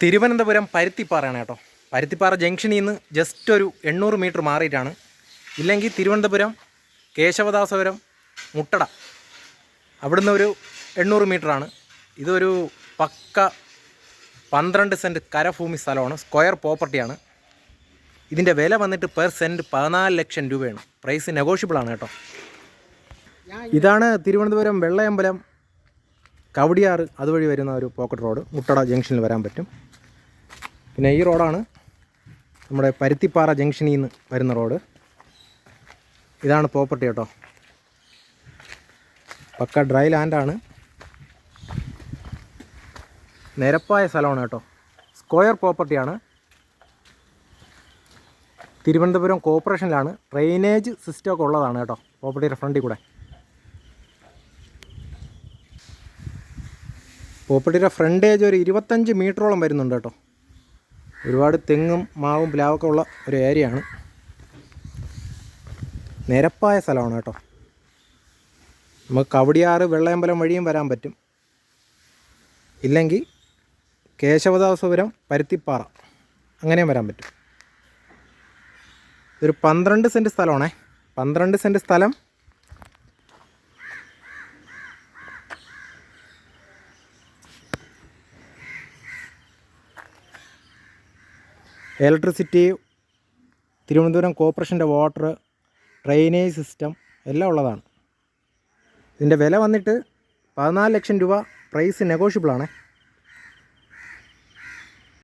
തിരുവനന്തപുരം പരുത്തിപ്പാറയാണ് കേട്ടോ. പരുത്തിപ്പാറ ജംഗ്ഷനിൽ നിന്ന് ജസ്റ്റ് ഒരു എണ്ണൂറ് മീറ്റർ മാറിയിട്ടാണ്. ഇല്ലെങ്കിൽ തിരുവനന്തപുരം കേശവദാസപുരം മുട്ടട അവിടുന്ന് ഒരു എണ്ണൂറ് മീറ്ററാണ് ഇതൊരു പക്ക പന്ത്രണ്ട് സെന്റ് കരഭൂമി സ്ഥലമാണ്. സ്ക്വയർ പ്രോപ്പർട്ടിയാണ് ഇതിന്റെ വില വന്നിട്ട് പെർ സെന്റ് പതിനാല് ലക്ഷം രൂപയാണ്. പ്രൈസ് നെഗോഷ്യബിളാണ് കേട്ടോ. ഇതാണ് തിരുവനന്തപുരം വെള്ളയമ്പലം കവടിയാറ് അതുവഴി വരുന്ന ഒരു പോക്കറ്റ് റോഡ് മുട്ടട ജംഗ്ഷനിൽ വരാൻ പറ്റും. പിന്നെ ഈ റോഡാണ് നമ്മുടെ പരുത്തിപ്പാറ ജംഗ്ഷനിൽ നിന്ന് വരുന്ന റോഡ് ഇതാണ് പ്രോപ്പർട്ടി കേട്ടോ. പക്ക ഡ്രൈ ലാൻഡാണ് നിരപ്പായ സ്ഥലമാണ് കേട്ടോ. സ്ക്വയർ പ്രോപ്പർട്ടിയാണ് തിരുവനന്തപുരം കോർപ്പറേഷനിലാണ് ഡ്രെയിനേജ് സിസ്റ്റമൊക്കെ ഉള്ളതാണ് കേട്ടോ. പ്രോപ്പർട്ടിയുടെ ഫ്രണ്ടിൽ കൂടെ. പ്രോപ്പർട്ടിയുടെ ഏജ് ഒരു ഇരുപത്തഞ്ച് മീറ്ററോളം വരുന്നുണ്ട് കേട്ടോ. ഒരുപാട് തെങ്ങും മാവും പ്ലാവൊക്കെ ഉള്ള ഒരു ഏരിയയാണ് നിരപ്പായ സ്ഥലമാണ് കേട്ടോ. നമുക്ക് കവടിയാറ് വെള്ളയമ്പലം വഴിയും വരാൻ പറ്റും. ഇല്ലെങ്കിൽ കേശവദാസപുരം പരുത്തിപ്പാറ. അങ്ങനെയും വരാൻ പറ്റും. ഇതൊരു പന്ത്രണ്ട് സെന്റ് സ്ഥലമാണേ. പന്ത്രണ്ട് സെന്റ് സ്ഥലം ഇലക്ട്രിസിറ്റി തിരുവനന്തപുരം കോർപ്പറേഷന്റെ വാട്ടർ ഡ്രെയിനേജ് സിസ്റ്റം എല്ലാം ഉള്ളതാണ്. ഇതിന്റെ വില വന്നിട്ട് പതിനാല് ലക്ഷം രൂപ പ്രൈസ് നെഗോഷ്യബിളാണേ